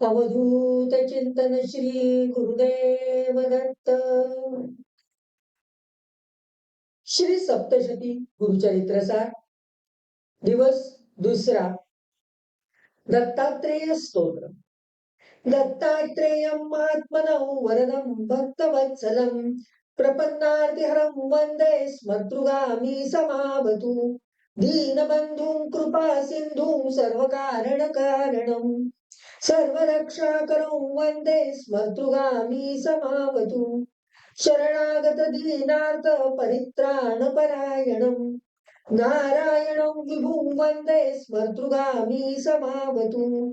अवधूत चिंतन श्री गुरुदेव दत्त श्री सप्तशती गुरुचरित्रसार दिवस दुसरा। दत्तात्रेय स्तोत्र। दत्तात्रेयं आत्मनौ वरदं भक्तवत्सलं प्रपन्नार्तिहरं वन्दे स्मतृगामी समावतु। दीनबन्धुं कृपा सिन्धुं सर्वकारणकारणम्। सर्वरक्षाकरं वन्दे स्मतृगामी समावतु। शरणागत दीनार्थ परित्राणपरायणम्। नारायणं विभुं वन्दे स्मतृगामी समावतु।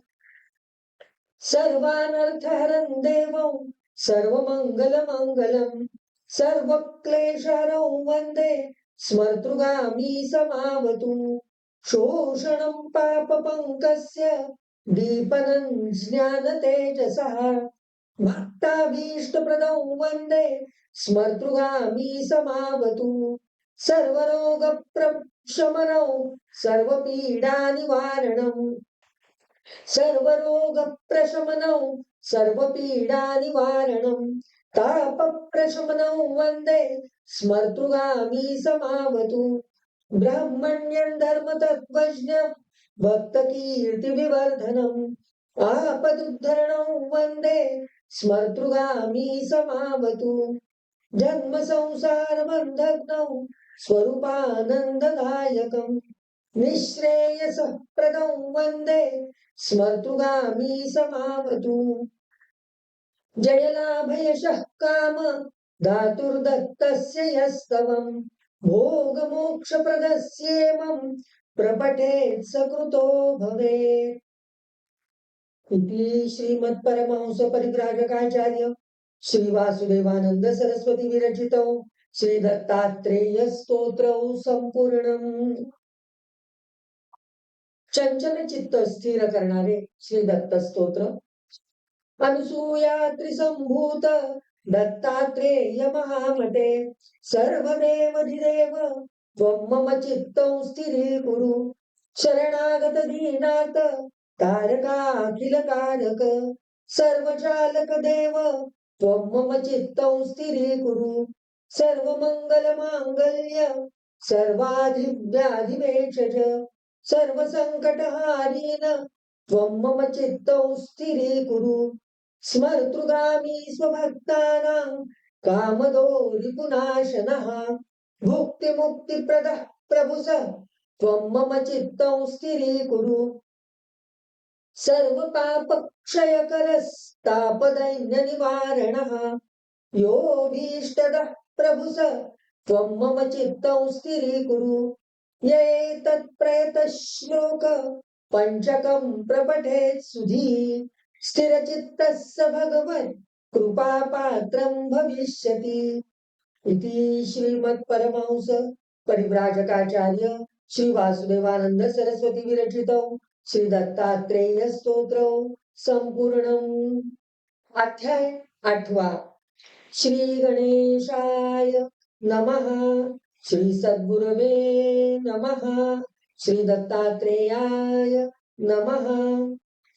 सर्वानर्थहरं देवं सर्वमङ्गलमङ्गलम्। सर्वक्लेशहरं वन्दे स्मर्तृगामी समावतु। शोषणं पापपङ्कस्य दीपनं ज्ञानतेजसः भक्ताभीष्टप्रदं वन्दे स्मर्तृगामी समावतु। सर्वरोगप्रशमनौ सर्वपीडानिवारणम्। सर्वरोगप्रशमनौ सर्वपीडानिवारणम्। तापप्रशमनौ वन्दे स्मर्तृगामी समावतु। ब्रह्मण्यं धर्मतत्त्वज्ञं भक्तकीर्तिविवर्धनम् आपदुद्धरणं वन्दे स्मर्तृगामी समावतु। जन्म संसारबन्धग्नौ स्वरूपानन्ददायकम्। निःश्रेयसप्रदं वन्दे स्मर्तृगामी समावतु। जयलाभयशः काम धातुर्दत्तस्य यस्तवम्। भोगमोक्षप्रदस्येमं प्रपठेत् सकृतो भवेत् इति श्रीमत्परमहंस परिव्राजकाचार्य श्री वासुदेवानंद सरस्वती विरचितौ। श्री दत्तात्रेय स्तोत्रौ संपूर्ण चंचल चित्त स्थिर करणारे श्री दत्त स्तोत्र अनुसूया त्रिसंभूत दत्तात्रेय महामते सर्वदेवधिदेव त्वं मम चित्तं स्थिरीकुरु शरणागत दीनाथ तारकाखिल कारक सर्वचालक देव त्वं मम चित्तं स्थिरीकुरु सर्वमङ्गलमाङ्गल्य सर्वाधिव्याधिवेक्षज सर्वसङ्कटहारीन त्वं मम चित्तौ स्थिरीकुरु स्मर्तृगामी स्वभक्तानां कामदो रिपुनाशनः भुक्तिमुक्तिप्रदः प्रभुस प्रभु मम चित्तौ स्थिरीकुरु सर्वपापक्षयकरस्तापदैन्यनिवारणः योऽभीष्टदः प्रभुस त्वं मम चित्तौ स्थिरीकुरु ये तत्प्रयत श्लोक पञ्चकं प्रपठेत् सुधी। स्थिरचित्तः स भगवत् कृपापात्रं भविष्यति। इति श्रीमत्परमहंस परिव्राजकाचार्य श्री वासुदेवानंद सरस्वती विरचितौ। श्री दत्तात्रेय स्तोत्रौ। संपूर्ण अध्याय आठवा। श्री गणेशाय नमः। श्री सद्गुरवे नमः। श्री दत्तात्रेयाय नमः।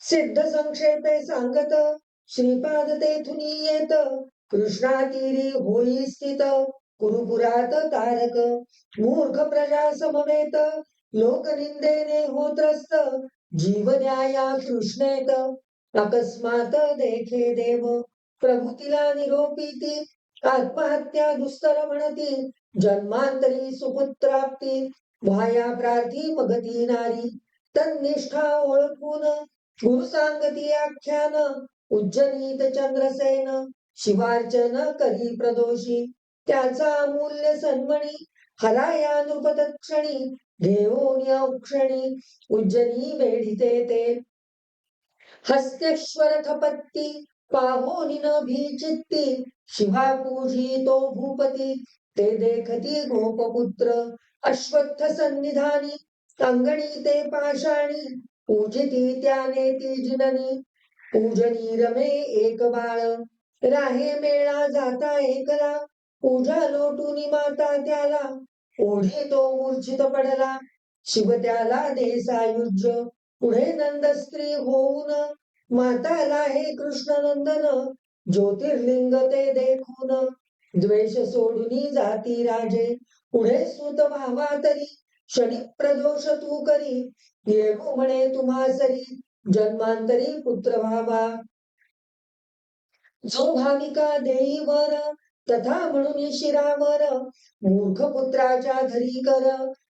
सिद्ध संक्षेपे सांगत। श्रीपाद तेथुनी येत कृष्णातीरी होई स्थित कुरुपुरात तारक मूर्ख प्रजा समवेत लोकनिंदेने होत्रस्त जीव जीवन्याया कृष्णेत. अकस्मात देखे देव प्रभुतीला निरोपीती आत्महत्या दुस्तर म्हणती जन्मांतरी सुपुत्राप्ती वाया प्रार्थी मगती नारी तन्निष्ठा ओळखून गुरुसांगती आख्यान उज्जनीत चंद्रसेन शिवार्चन करी प्रदोषी त्याचा अमूल्य सन्मणी हराया नृपतक्षणी घेऊन उक्षणी उज्जनी वेढिते ते. हस्तेश्वर खपत्ती पाहोनी न भीचित्ती शिवा पूजी तो भूपती ते देखती गोपपुत्र अश्वत्थ सन्निधानी अंगणी ते पाषाणी पूजिती त्याने ती जिननी पूजनी रमे एक बाळ. राहे मेळा जाता एकला पूजा लोटूनी माता त्याला. ओढे तो मूर्छित पडला शिव त्याला देसायुज्य पुढे नंद स्त्री होऊन माताला हे कृष्ण नंदन ज्योतिर्लिंग ते देखून द्वेष सोडून जाती राजे. पुढे सुत व्हावा तरी क्षणी प्रदोष तू करी. ये म्हणे तुम्हा सरी जन्मांतरी पुत्र व्हावा. जो भाविका देई वर तथा म्हणून शिरावर मूर्ख पुत्राच्या घरी कर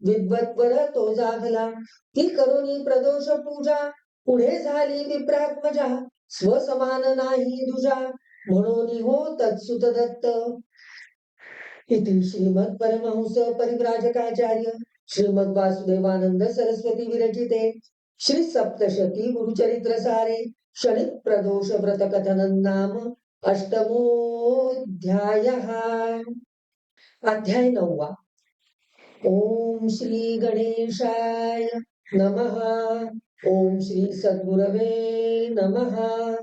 विद्वत्वर तो जागला. ती करुणी प्रदोष पूजा पुढे झाली विप्रात्मजा स्वसमान नाही दुजा म्हणून हो तत्सुत दत्त. इति श्रीमद परमहंस परिव्राजकाचार्य श्रीमद वासुदेवानंद सरस्वती विरचिते श्री सप्तशती गुरुचरित्र सारे क्षणित प्रदोष व्रत कथनं नाम अष्टमोध्याय अध्याय नववा। ओम श्री गणेशाय नमः। ओम श्री सद्गुरवे नमः।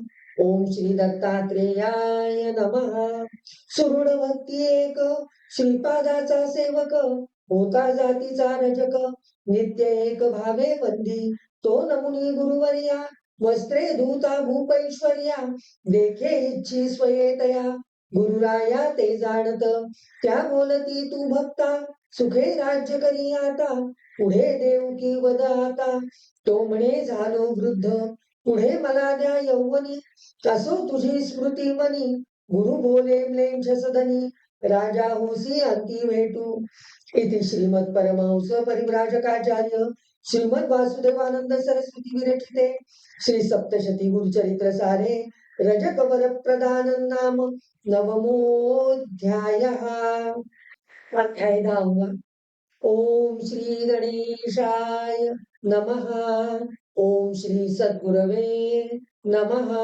ओम श्री दत्तात्रेयाय नमः। सुरुड भक्ती एक श्रीपादाचा सेवक होता जातीचा रजक नित्य एक भावे वंदी तो नमुनी गुरुवर्या वस्त्रे धूता भूपैश्वर्या देखे इच्छी स्वयेतया। गुरुराया ते जाणत त्या बोलती तू भक्ता सुखे राज्य करी आता पुढे देव की वद आता. तो म्हणे झालो वृद्ध पुढे मला द्या यौवनी असो तुझी स्मृती मनी. गुरु बोले म्लेंछ सदनी राजा होसी अंती भेटू. इति श्रीमद परमहंस परिव्राजकाचार्य श्रीमद वासुदेवानंद सरस्वती विरचिते श्री सप्तशती गुरुचरित्र सारे रजकवर प्रदान नाम नवमोध्याय अध्याय दहावा। ओम श्री गणेशाय नमः। ओम श्री सद्गुरवे नमः।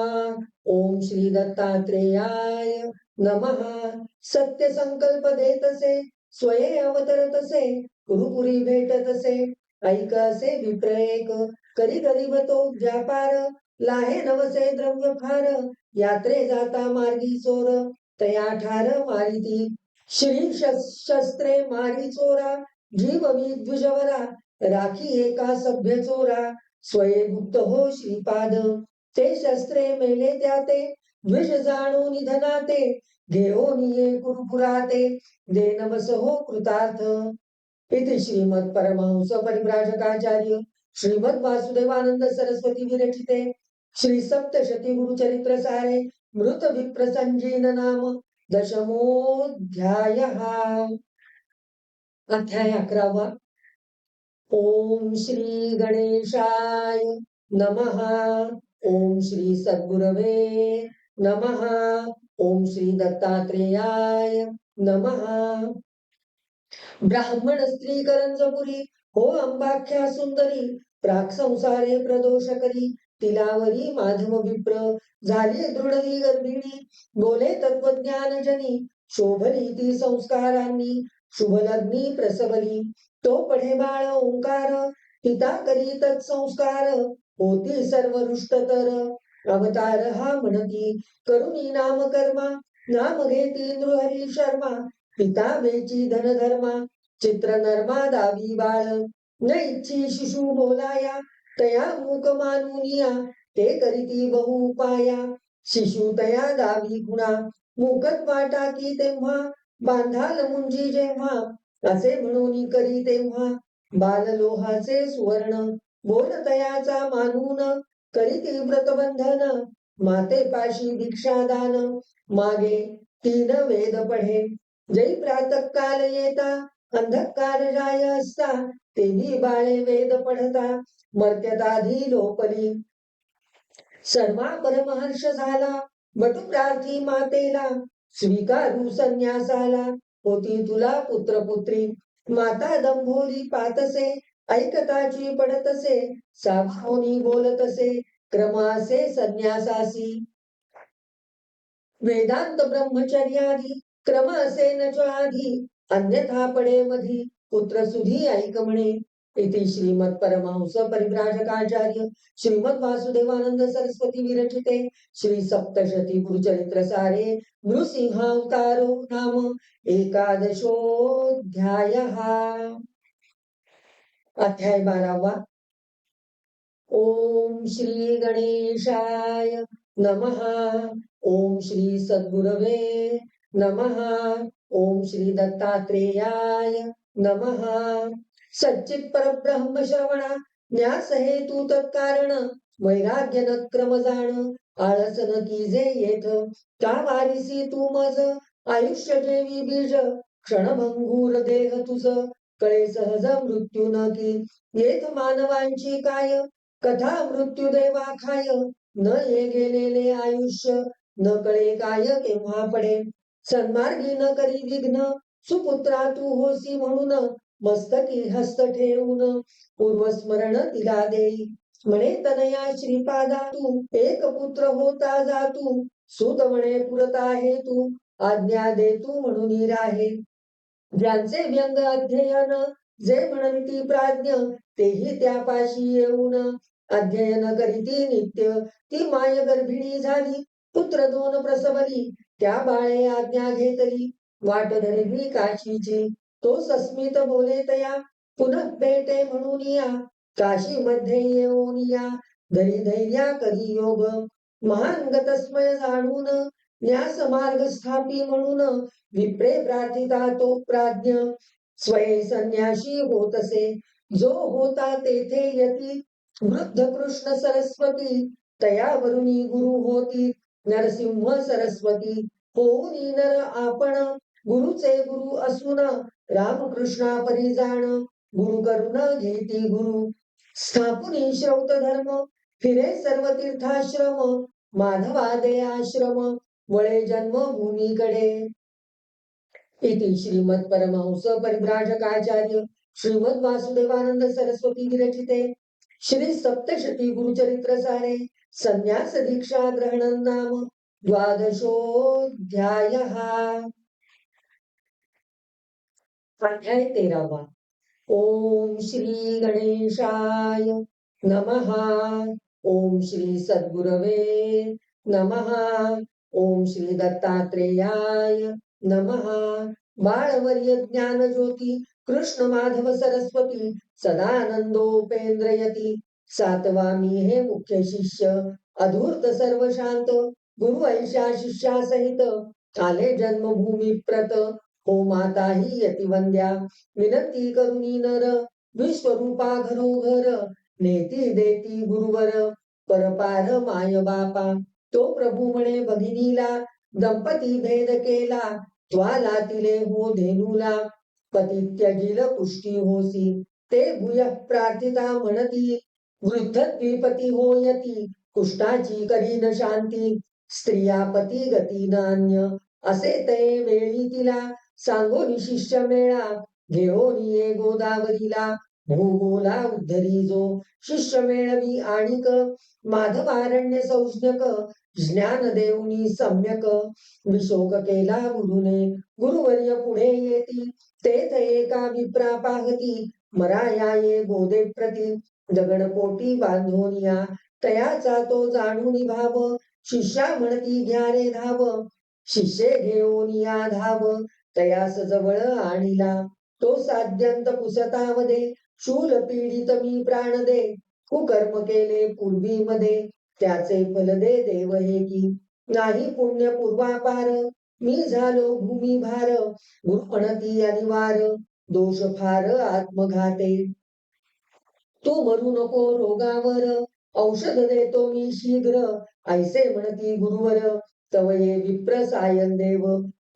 ओम श्री दत्तात्रेयाय नमः। सत्य संकल्प देतसे स्वये अवतरतसे गुरुपुरी भेटतसे असे असे विप्रेक करी गरीब तो व्यापार लाहे नवसे द्रव्य फार यात्रे जाता मार्गी चोर तया ठार मारिती. श्री शस्त्रे मारी चोरा जीव विद्विजवरा राखी एका सभ्य चोरा स्वये गुप्त हो श्रीपाद. ते शस्त्रे मेले त्या ते जाणू जाणो निधना निये घेऊन ये दे नवस हो कृतार्थ. इति श्रीमद परमहंस परिभ्राजकाचार्य श्रीमद वासुदेवानंद सरस्वती विरचिते श्री सप्तशती गुरुचरित्र सारे मृत विप्रसंजीन नाम दशमोध्याय अध्याय अकरावा। ओम श्री गणेशाय नमः। ओम श्री सद्गुरवे नमः। ओम श्री दत्तात्रेयाय नमः। ब्राह्मण स्त्री करंजपुरी हो अंबाख्या सुंदरी प्राग संसारे प्रदोष करी तिलावरी माधव विप्र झाली दृढी गर्भिणी बोले तत्वज्ञान जनी शोभली ती संस्कारांनी शुभलग्नी प्रसवली तो पढे बाळ ओंकार पिता करी तत्संस्कार होती सर्व रुष्टतर अवतार हा म्हणती करुणी नाम कर्मा नाम घेती नृहरी शर्मा पिता वेची धनधर्मा चित्र नर्मा दावी बाळ. न इच्छी शिशु बोलाया तया मूक मानुनिया ते करीती बहु उपाया. शिशु तया दावी गुणा मुकत वाटा की तेव्हा. बांधाल मुंजी जेव्हा असे म्हणून करी तेव्हा. बाल लोहाचे सुवर्ण बोल तयाचा मानून. करीती व्रतबंधन माते पाशी भिक्षादान मागे तीन वेद पढे जै प्रातः काल येता. अंधकार जाय असता तेही बाळे वेद पडता मर्त्यदाधी लोपली सर्वा परमहर्ष झाला बटू प्रार्थी मातेला स्वीकारू संन्यासाला होती तुला पुत्र पुत्री. माता दंभोली पातसे ऐकताची पडतसे साभावनी बोलतसे क्रमासे संन्यासासी. वेदांत ब्रह्मचर्यादी क्रम असे न आधी अन्यथा पडे मधी पुत्र सुधी ऐक म्हणे इति श्रीमद परमहंस परिव्राजकाचार्य श्रीमद वासुदेवानंद सरस्वती विरचिते श्री सप्तशती गुरुचरित्र सारे नृसिंहावतारो नाम एकादशोध्याय अध्याय बारावा। ओम श्री गणेशाय नमः। ओम श्री सद्गुरवे नमः। ओम श्री दत्तात्रेयाय नमः। सच्चित परब्रह्म श्रवणा न्यास हेतू तत्कारण वैराग्य न क्रम जाण आळस न कीजे येथ का वारिसी तू मज आयुष्य जेवी बीज क्षणभंगूर देह तुझ कळे सहज मृत्यू न की येथ मानवांची काय कथा मृत्यू देवा खाय न ये गेलेले आयुष्य न कळे काय केव्हा पडे सन्मार्गी न करी विघ्न सुपुत्रा तू होसी म्हणून मस्तकी हस्त ठेवून पूर्वस्मरण तिला देई. म्हणे तनया श्रीपादा तू एक पुत्र होता जातू सुत म्हणे पुरता आहे तू आज्ञा दे तू म्हणून राहे. ज्यांचे व्यंग अध्ययन जे म्हणती प्राज्ञ तेही त्यापाशी येऊन अध्ययन करीती नित्य ती माय गर्भिणी झाली पुत्र दोन प्रसवली त्या बाळे आज्ञा घेतली. वाट धरली काशीची तो सस्मित बोले तया पुनः भेटे म्हणून या. काशी मध्ये येऊन या. धरी धैर्या करी योग. महान गतस्मय जाणून न्यास मार्ग स्थापी म्हणून विप्रे प्रार्थिता तो प्राज्ञ. स्वय संन्याशी होतसे. जो होता तेथे यती. वृद्ध कृष्ण सरस्वती. तया वरुणी गुरु होती. नरसिंह सरस्वती. होऊन नर आपण. गुरुचे गुरु असून रामकृष्णा परिजाण गुरु करुण घेती गुरु. स्थापुनी श्रौत धर्म. फिरे सर्व तीर्थाश्रम. माधवादे आश्रम. वळे जन्मभूमीकडे. इति श्रीमद परमहंस परिव्राजकाचार्य श्रीमद वासुदेवानंद सरस्वती विरचिते. श्री सप्तशती गुरुचरित्र सारे. संन्यास दीक्षा ग्रहण नाम. द्वादशोध्याय अध्याय तेरावा। ओम श्री गणेशाय नमः। ओम श्री सद्गुरवे नमः। ओम श्री दत्तात्रेयाय नमः। बाळवर्य ज्ञान ज्योती कृष्ण माधव सरस्वती सदानंदोपेंद्रयती सातवामी हे मुख्य शिष्य। अधूर्त सर्व शांत गुरु शिष्या सहित आले जन्मभूमी प्रत हो माता ही यतिवंद्या विनंती करुणी नर विश्वरूपा घरोघर नेती देती गुरुवर परपार माय बापा। तो प्रभू म्हणे भगिनीला दंपती भेद केला ज्वाला तिले हो धेनूला। पती त्यजिल पुष्टी होसी ते भूय प्रार्थिता म्हणती वृद्ध द्विपती होयती कुष्ठाची करीन शांती। स्त्रिया पती गती नान्य. असे ते वेळी तिला सांगोनी शिष्य मेळा. घेऊन ये गोदावरीला. भूगोला उद्धरी जो. शिष्य मेळवी आणिक. माधवारण्य संज्ञक. ज्ञान देऊनी सम्यक. विशोक केला गुरुने. गुरुवर्य पुढे येती. तेथ एका विप्रा पाहती. मराया ये गोदे प्रती. दगडपोटी बांधोनिया तयाचा तो जाणून भाव. शिष्या म्हणती घ्या रे धाव. शिष्ये घेऊन या धाव. तयास जवळ आणिला. तो साध्यंत पुसतामध्ये. शूल पीडित मी प्राण दे. कुकर्म केले पूर्वी मध्ये त्याचे फल दे देव हे की. नाही पुण्य पूर्वापार. मी झालो भूमी भार गुरु अनिवार. दोष फार आत्मघाते. तू मरू नको रोगावर. औषध देतो मी शीघ्र. ऐसे म्हणती गुरुवर तवये विप्र सायन देव.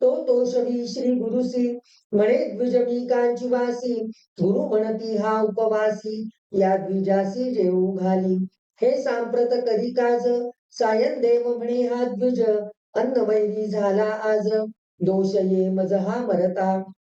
तो तोषवी श्री गुरुसी म्हणे द्विज मी कांचीवासी गुरु म्हणती हा उपवासी. या द्विजासी जेऊ घाली. हे सांप्रत कधी काज? सायन देव म्हणे हा द्विज. अन्न वैरी झाला आज. दोष ये मज हा मरता.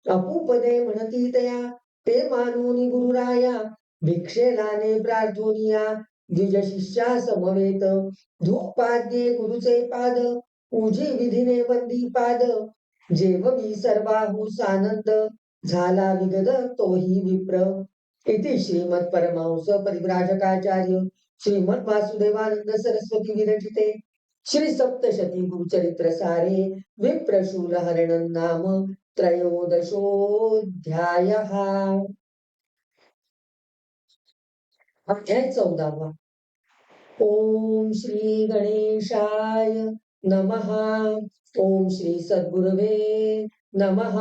अपूपदे म्हणती तया ते मानून गुरुराया. भिक्षेलाने प्रार्थोनिया. द्विज शिष्या समवेत धूपाद्ये गुरुचे पाद पूजी विधीने वंदी पाद. जेववी सर्वाहू सानंद झाला विगद तोही विप्र. इति श्रीमद परमांस परिव्राजकाचार्य श्रीमद वासुदेवानंद सरस्वती विरचिते. श्री सप्तशती गुरुचरित्र सारे विप्रशूल हरण नाम त्रयोदशोध्याय अध्याय चौदावा. ओम श्री गणेशाय नमः. ओम श्री सद्गुरवे नमः.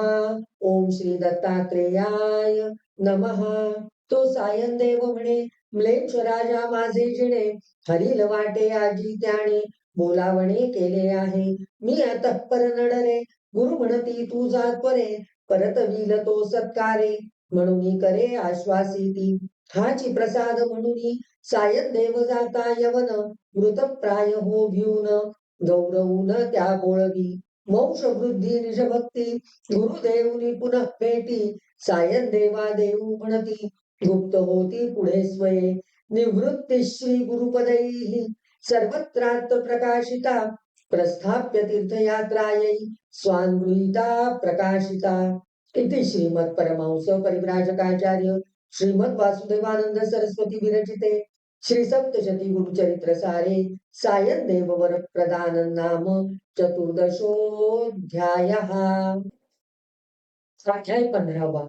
ओम श्री दत्तात्रेयाय नमहा तो सायन देव म्हणे म्लेच्छ राजा माझे जिणे हरिल वाटे आजी त्याने बोलावणे केले आहे. मी पर नडरे गुरु म्हणती तू जात परे परत विल तो सत्कारे म्हणून करे आश्वासी ती हाची प्रसाद म्हणून सायन देव जाता यवन मृतप्राय हो भिऊन. गौरवून त्या बोळवी वंश वृद्धी निजभक्ती गुरुदेवनी पुनः भेटी. सायन देवा देऊ म्हणती गुप्त होती पुढे स्वये. निवृत्ती श्री गुरुपदैही सर्वत्रात प्रकाशिता. प्रस्थाप्य तीर्थयात्रायै स्वान्गृहीता प्रकाशिता. इति श्रीमत् परमहंस परिव्राजकाचार्य श्रीमद वासुदेवानंद सरस्वती विरचिते श्री सप्तशती गुरुचरित्र सारे सायन देववर प्रदान नाम चतुर्दशोध्याय अध्याय पंधरावा.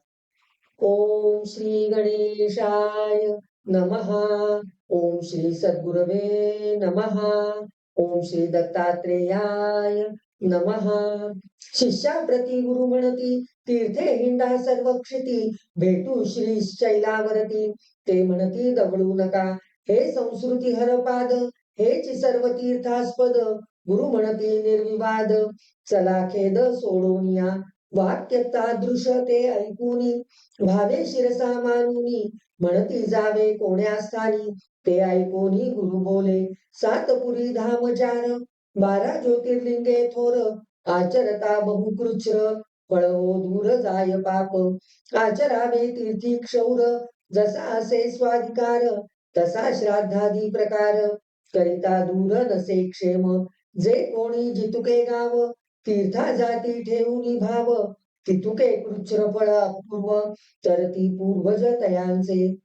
ओम श्री गणेशाय नमः. ओम श्री सद्गुरवे नमः. ओम श्री दत्तात्रेयाय नमः. शिष्याप्रती गुरु म्हणती तीर्थे हिंडा सर्व क्षिती भेटू श्री शैलावरती. ते म्हणती दगडू नका. हे संस्कृती हरपाद हेच सर्व तीर्थास्पद. गुरु म्हणती निर्विवाद. चला खेद सोडोनिया वाक्य तादृश ते ऐकूनी. भावे शिरसा मानुनी. म्हणती जावे कोण्या स्थानी. ते ऐकोनी गुरु बोले. सातपुरी धाम चार बारा ज्योतिर्लिंगे थोर. आचरता बहुकृच्र पळवो दूर जाय पाप. आचरावे तीर्थी क्षौर जसा असे स्वाधिकार तसा श्राद्धादी प्रकार. करिता दूर नसे क्षेम जे कोणी जितुके गाव तीर्था जाती ठेवून भाव तितुके कृच्छ्र फळ अपूर्व तर ती पूर्वज तयांचे.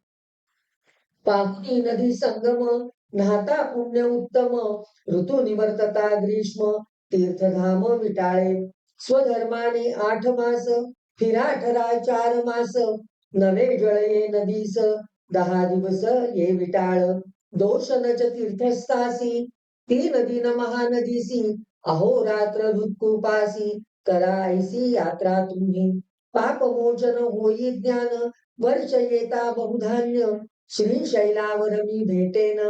पाहुनी नदी संगम नाता पुण्य उत्तम. ऋतू निवर्तता ग्रीष्म तीर्थधाम विटाळे. स्वधर्माने आठ मास फिरा ठरा चार मास नवे जळये नदीस दहा दिवस ये विटाळ दोष नच तीर्थस्थासी ती नदी न महानदीसी अहोरात्र हृत्कुपासी करायसी यात्रा तुम्ही. पाप मोचन होई ज्ञान वर्ष येता बहुधान्य श्री शैलावर मी भेटेन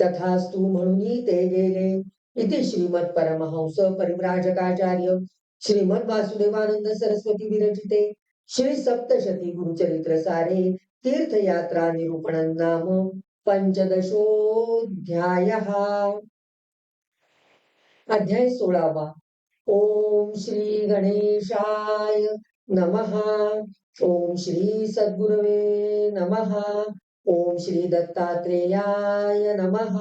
तथास्तु म्हणून ते गेले. इति श्रीमद परमहंस परिव्राजकाचार्य। श्रीमद वासुदेवानंद सरस्वती विरचिते श्री सप्तशती गुरुचरित्र सारे तीर्थयात्रा निरूपण नाम पंचदशोध्याय अध्याय सोळावा. ओम श्री गणेशाय नमः। ओम श्री सद्गुरवे नमः। ओम श्री दत्तात्रेयाय नमः।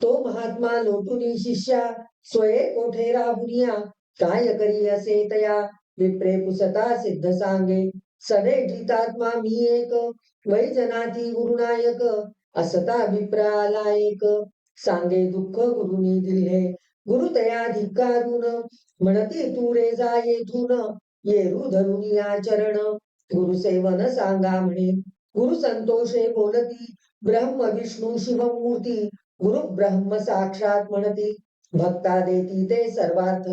तो महात्मा लोटुनी शिष्या स्वये कोठे राहुनिया काय करी असे तया? विप्रे पुसता सिद्ध सांगे सडे जितात्मा मी एक वैजनाती गुरुनायक असता विप्राला एक सांगे दुःख गुरुनी दिले गुरु तया धिकारून म्हणती तू रे जा येथून येरू धरुनी आचरण. गुरु सेवन सांगा म्हणे गुरु संतोषे बोलती ब्रह्म विष्णू शिवमूर्ती गुरु ब्रह्म साक्षात म्हणती भक्ता देती ते सर्वार्थ.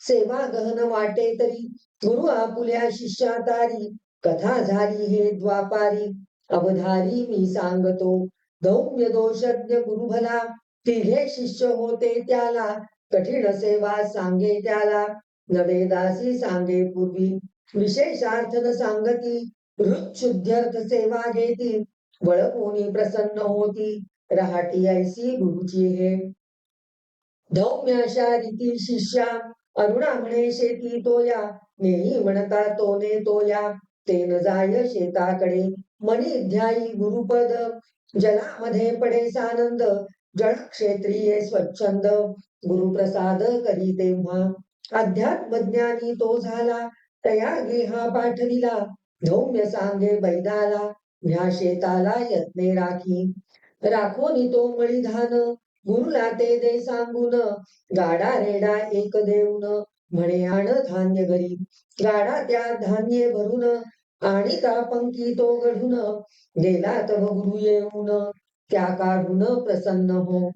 सेवा गहन वाटे तरी. गुरु आपुल्या शिष्या तारी कथा झाली हे द्वापारी. अवधारी मी सांगतो धौम्य दोषज्ञ गुरु भला तिघे शिष्य होते त्याला कठीण सेवा सांगे त्याला. नवेदासी सांगे पूर्वी विशेषार्थ न सांगती. शुद्ध्यर्थ सेवा घेती वळकोणी प्रसन्न होती. रहाटी ऐसी गुरुची हे. धौम्य अशा रीती शिष्या अरुणा म्हणे शेती तोया नेही म्हणता तोने तोया. तेन जाय शेताकडे मनी ध्यायी गुरुपद. जलामध्ये पडे सानंद जळ क्षेत्रीय स्वच्छंद. गुरुप्रसाद करी तेव्हा अध्यात्म ज्ञानी तो झाला. तया गेहा पाठविला धौम्य सांगे बैदाला ह्या शेताला यत्ने राखी. राखोनी तो मळीधान गुरुला ते दे सांगून गाडा रेडा एक देऊन म्हणे आण धान्य घरी गाडा त्या धान्य भरून आणि पंकी तो घडून गेला तव गुरु येऊन त्या काढून प्रसन्न हो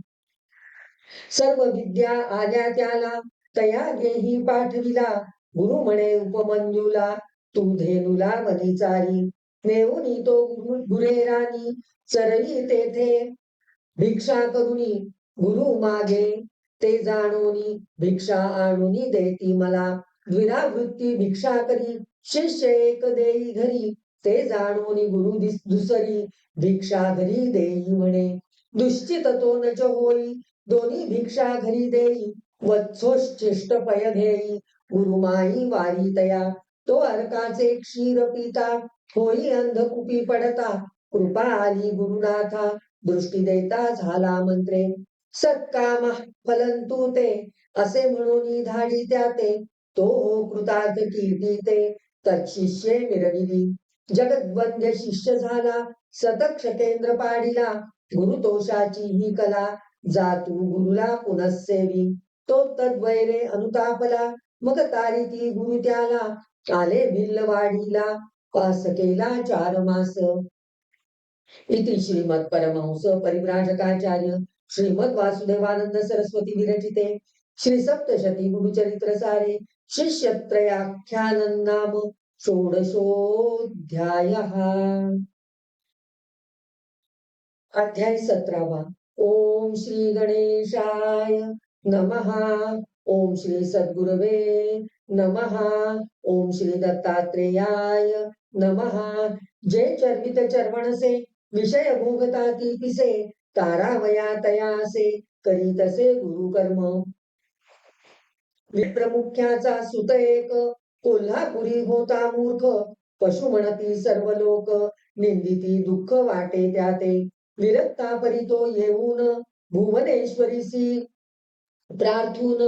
सर्व विद्या आल्या त्याला तया घेही पाठविला गुरु म्हणे उपमंजुला तू धेनुला मनीचारी नेऊनी तो गुरु गुरेरानी चरली तेथे भिक्षा करुनी गुरु मागे. ते जाणोनी भिक्षा आणूनी देती मला. द्विरावृत्ती भिक्षा करी शिष्य एक देई घरी. ते जाणोनी गुरु दुसरी भिक्षा घरी देई म्हणे. दुश्चित तो नच होई दोन्ही भिक्षा घरी देई. वत्सोश्चिष्ट पय घेई गुरुमाई वारी तया. तो अर्काचे क्षीर पिता होई अंधकुपी पडता. कृपा आली गुरुनाथा. दृष्टी देता झाला मंत्रे. सत्काम फलंतु ते. असे म्हणून धाडी त्या ते तो हो कृतार्थ कीर्ती ते. तत्शिष्ये मिरविली जगद्वंद्य शिष्य झाला. सतक्ष केंद्र पाडिला. गुरुतोषाची ही कला. जातू गुरुला पुनस्सेवी तो तद्वैरे अनुतापला. मग तारी ती गुरु त्याला. आले भिल्लवाडीला. पास केला चार मास. इति श्रीमद परमहंस परिव्राजकाचार्य श्रीमद वासुदेवानंद सरस्वती विरचिते श्री सप्तशती गुरुचरित्र सारे शिष्यत्रयाख्यानं नाम षोडशोऽध्यायः। अध्याय सतरावा। ओम श्री गणेशाय नमः। ओम श्री सद्गुरवे नमः। ओम श्री दत्तात्रेयाय नमः। जय चर्वित चर्वणसे विषय भोगता ती पिसे तारावया तयासे करी तसे गुरु कर्म विप्रमुख्याचा सुत एक कोल्हापुरी होता मूर्ख। पशु म्हणती सर्व लोक निंदिती दुःख वाटे त्या ते विरक्ता परी तो येऊन भुवनेश्वरीसी प्रार्थून।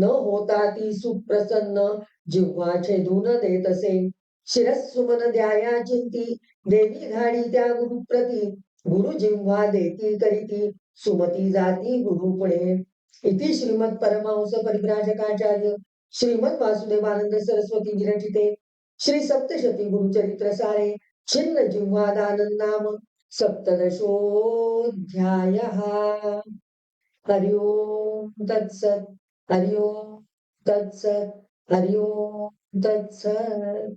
न होता ती सुप्रसन्न जिव्हा छेदून देत असे। शिरसुमन द्याया चिंती. देवी घाडी त्या गुरुप्रती. गुरु जिव्हा देती करीती. सुमती जाती गुरु पुढे. इति श्रीमद परमहंस परिव्राजकाचार्य. श्रीमद वासुदेवानंद सरस्वती विरचिते. श्री सप्तशती गुरुचरित्र सारे. छिन्न जिव्हादानंद नाम. सप्तदशोध्याय हरि ओम तत्सत. हरि ओम तत्सत. हरि ओम तत्सत.